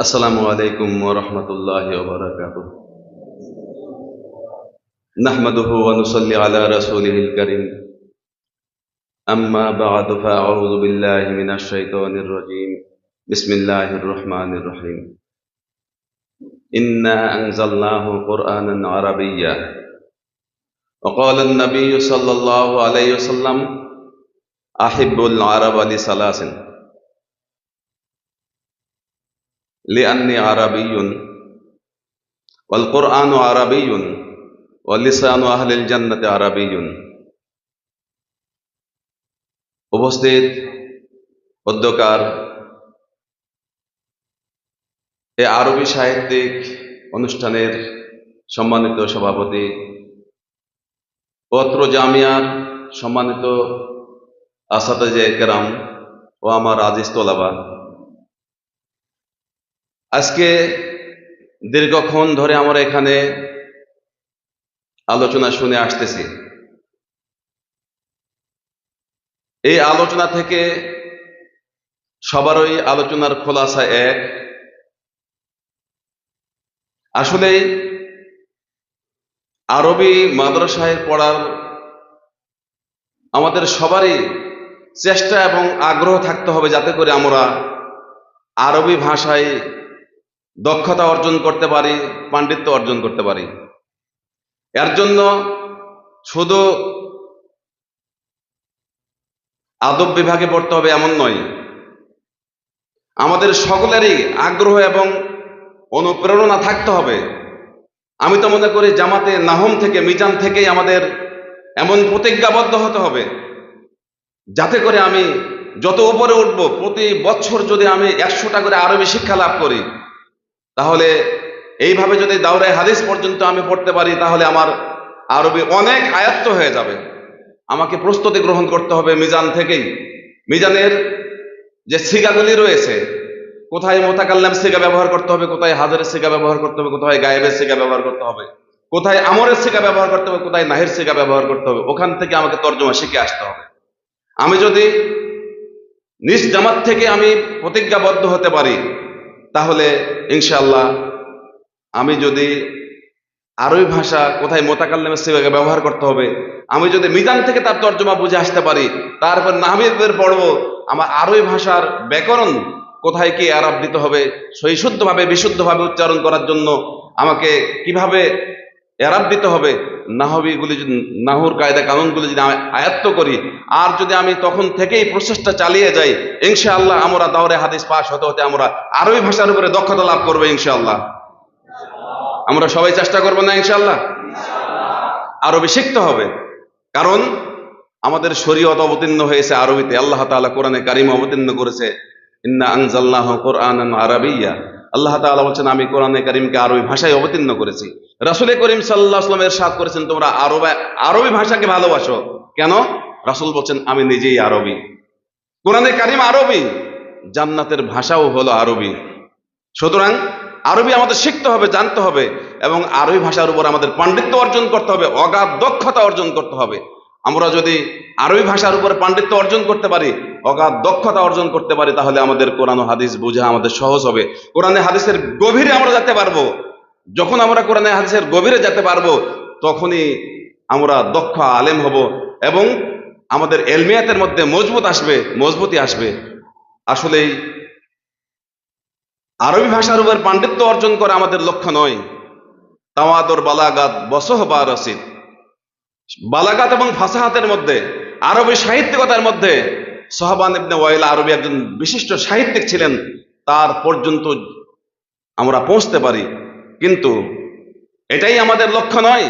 السلام عليكم ورحمة الله وبركاته. نحمده ونصلي على رسوله الكريم. أما بعد فأعوذ بالله من الشيطان الرجيم. بسم الله الرحمن الرحيم. إنا أنزلناه قرآنا عربيا. وقال النبي صلى الله عليه وسلم أحب العرب لثلاث. لأني عربي والقرآن عربي ولسان أهل الجنة عربي উপস্থিত অধ্যকার এ আরবি সাহিত্যিক অনুষ্ঠানের সম্মানিত সভাপতি পত্র জামিয়ার সম্মানিত আসাদাজে কেরাম ও আমার আজিজ তোলাবা আজকে দীর্ঘক্ষণ ধরে আমরা এখানে আলোচনা শুনে আসতেছি। এই আলোচনা থেকে সবারই আলোচনার খোলাসা এক। আসলে আরবি মাদ্রাসায় পড়ার আমাদের সবারই চেষ্টা এবং আগ্রহ থাকতে হবে যাতে করে আমরা আরবি ভাষায় দক্ষতা অর্জন করতে পারি, পাণ্ডিত্য অর্জন করতে পারি। এর জন্য শুধু আদব বিভাগে পড়তে হবে এমন নয়। আমাদের সকলেরই আগ্রহ এবং অনুপ্রেরণা থাকতে হবে। আমি তো মনে করি জামাতে নাহম থেকে মিজান থেকেই আমাদের এমন প্রতিজ্ঞাবদ্ধ হতে হবে। যাতে করে আমি যত উপরে উঠব, প্রতি বছর যদি আমি একশোটা করে আরবি শিক্ষা লাভ করি তাহলে এইভাবে যদি দাউরায় হাদিস পর্যন্ত আমি পড়তে পারি, তাহলে আমার আরবি অনেক আয়ত্ত হয়ে যাবে। আমাকে প্রস্তুতি গ্রহণ করতে হবে মিজান থেকেই। মিজানের যে সিগাগুলি রয়েছে, কোথায় মোতাকাল্লাম সিগা ব্যবহার করতে হবে, কোথায় হাজারের সিগা ব্যবহার করতে হবে, কোথায় গায়েবের সিগা ব্যবহার করতে হবে, কোথায় আমরের সিগা ব্যবহার করতে হবে, কোথায় নাহের সিগা ব্যবহার করতে হবে, ওখান থেকে আমাকে তর্জমা শিখে আসতে হবে। আমি যদি নিজ জামাত থেকে আমি প্রতিজ্ঞাবদ্ধ হতে পারি তাহলে ইনশাল্লাহ আমি যদি আরবি ভাষা কোথায় মোতাকাল্লামের সেবাকে ব্যবহার করতে হবে, আমি যদি মিজান থেকে তার তর্জমা বুঝে আসতে পারি, তারপর নাহমিদের পড়ব, আমার আরবি ভাষার ব্যাকরণ কোথায় কি আরব দিতে হবে সহিশুদ্ধভাবে বিশুদ্ধভাবে উচ্চারণ করার জন্য আমাকে কীভাবে এরাব দিতে হবে নাহবিগুলি যদি নাহুর কায়দা কানুনগুলি যদি আমি আয়ত্ত করি আর যদি আমি তখন থেকেই প্রচেষ্টা চালিয়ে যাই ইনশাআল্লাহ আমরা দাওরে হাদিস পাশ হতে হতে আমরা আরবি ভাষার উপরে দক্ষতা লাভ করব ইনশাআল্লাহ। আমরা সবাই চেষ্টা করব না ইনশাআল্লাহ? আরবি শিখতে হবে। কারণ আমাদের শরীয়ত অবতীর্ণ হয়েছে আরবিতে আল্লাহ তাআলা কোরআনে কারিম অবতীর্ণ করেছে ইন্না আনজাল্লাহ কোরআন আরবিয়া আল্লাহ তাআলা বলছেন আমি কোরআনে কারিমকে আরবি ভাষায় অবতীর্ণ করেছি। রাসুল করিম সাল্লাহ আসলামের সাথ করেছেন, তোমরা আরব, আরবি ভাষাকে ভালোবাসো। কেন? রাসুল বলছেন, আমি নিজেই আরবি। কোরআনে কারিম আরবি, জান্নাতের ভাষাও হলো আরবি। সুতরাং আরবি আমাদের শিখতে হবে, জানতে হবে, এবং আরবি ভাষার উপর আমাদের পাণ্ডিত্য অর্জন করতে হবে, অগাধ দক্ষতা অর্জন করতে হবে। আমরা যদি আরবি ভাষার উপরে পাণ্ডিত্য অর্জন করতে পারি, অগাধ দক্ষতা অর্জন করতে পারি, তাহলে আমাদের কোরআন হাদিস বোঝা আমাদের সহজ হবে। কোরআনে হাদিসের গভীরে আমরা যেতে পারব যখন আমরা কোরআনে হাদিসের গভীরে যেতে পারব, তখনই আমরা দক্ষ আলেম হব এবং আমাদের এলমিয়াতের মধ্যে মজবুত আসবে মজবুতি আসবে। আসলেই আরবি ভাষার উপর পাণ্ডিত্য অর্জন করা আমাদের লক্ষ্য নয়। তাওয়াদর বালাগাত বসহ বা রসিদ বালাগাত এবং ফাসাহাতের মধ্যে, আরবি সাহিত্যিকতার মধ্যে সোহাবান ইবনে ওয়াইল আরবি একজন বিশিষ্ট সাহিত্যিক ছিলেন, তার পর্যন্ত আমরা পৌঁছতে পারি। কিন্তু এটাই আমাদের লক্ষ্য নয়।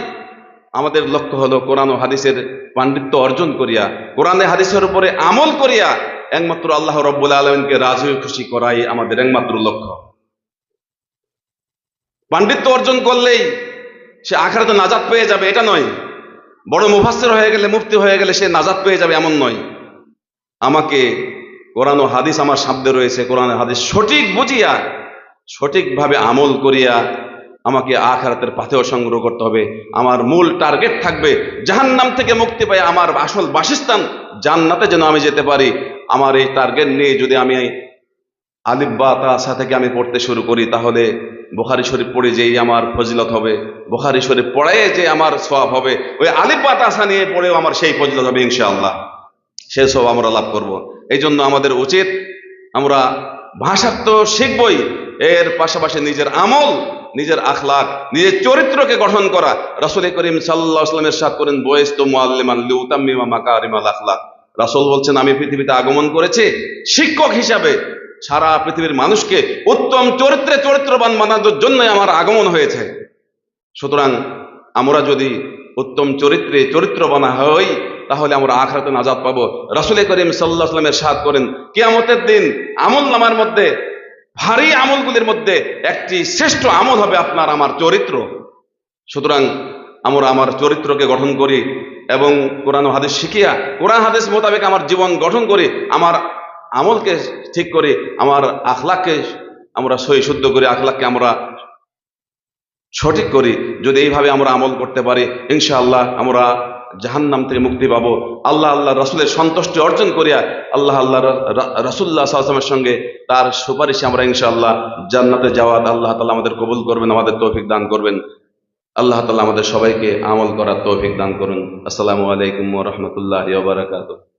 আমাদের লক্ষ্য হলো কোরআন ও হাদিসের পাণ্ডিত্য অর্জন করিয়া, কোরআনে হাদিসের উপরে আমল করিয়া একমাত্র আল্লাহ রব্বুল আলমিনকে রাজি খুশি করাই আমাদের একমাত্র লক্ষ্য। পাণ্ডিত্য অর্জন করলেই সে আখারাতে নাজাত পেয়ে যাবে, এটা নয়। বড় মুফাসের হয়ে গেলে, মুফতি হয়ে গেলে সে নাজাত পেয়ে যাবে, এমন নয়। আমাকে কোরআন ও হাদিস আমার সামনে রয়েছে, কোরআন হাদিস সঠিক বুঝিয়া, সঠিকভাবে আমল করিয়া আমাকে আখারাতের পাথেও সংগ্রহ করতে হবে। আমার মূল টার্গেট থাকবে জাহান্নাম থেকে মুক্তি পাই আমার আসল বাসস্থান, জান্নাতে যেন আমি যেতে পারি। আমার এই টার্গেট নিয়ে যদি আমি আলিফ বা তাসা থেকে আমি পড়তে শুরু করি, তাহলে বোখারি শরীফ পড়ে যেই আমার ফজিলত হবে, বোখারি শরীফ পড়ে যে আমার সব হবে, ওই আলিফ বা তাসা নিয়ে পড়েও আমার সেই ফজিলত হবে ইনশাআল্লাহ। সে সব আমরা লাভ করব। এই জন্য আমাদের উচিত আমরা ভাষা তো শিখবই। এর পাশাপাশি নিজের আমল নিজের আখলাক নিজের চরিত্রকে গঠন করা। রাসূল করিম আলাইহি ওয়াসাল্লাম ইরশাদ করেন মুআল্লিমান লিউতাম্মিমা মাকারিমাল আখলাক রাসূল বলছেন, আমি পৃথিবীতে আগমন করেছি শিক্ষক হিসাবে। সারা পৃথিবীর মানুষকে উত্তম চরিত্রে চরিত্রবান বানানোর জন্যই আমার আগমন হয়েছে। সুতরাং আমরা যদি উত্তম চরিত্রে চরিত্রবানা হই, তাহলে আমরা আখরাতে নাজাদ পাবো। রাসুল করিম সাল্লাহ সাল্লামের সাদ করেন কিয়ামতের দিন আমল নামার মধ্যে ভারী আমলগুলির মধ্যে একটি শ্রেষ্ঠ আমল হবে আপনার আমার চরিত্র। সুতরাং আমরা আমার চরিত্রকে গঠন করি এবং কোরআন হাদিস শিখিয়া, কোরআন হাদিস মোতাবেক আমার জীবন গঠন করি, আমার আমলকে ঠিক করি, আমার আখলাককে আমরা সহি শুদ্ধ করি, আখলাককে আমরা সঠিক করি। যদি এইভাবে আমরা আমল করতে পারি, ইনশাআল্লাহ আমরা জাহান্নাম থেকে মুক্তি পাবো। আল্লাহ আল্লাহ রসুলের সন্তুষ্টি অর্জন করিয়া আল্লাহ আল্লাহ রসুল্লাহ সাল্লামের সঙ্গে তার সুপারিশে আমরা ইনশাআল্লাহ জান্নাতে যাওয়াত আল্লাহ তালা আমাদের কবুল করবেন, আমাদের তৌফিক দান করবেন। আল্লাহ তালা আমাদের সবাইকে আমল করার তৌফিক দান করুন। আসসালামু আলাইকুম রহমতুল্লাহ বারাকাতুহ।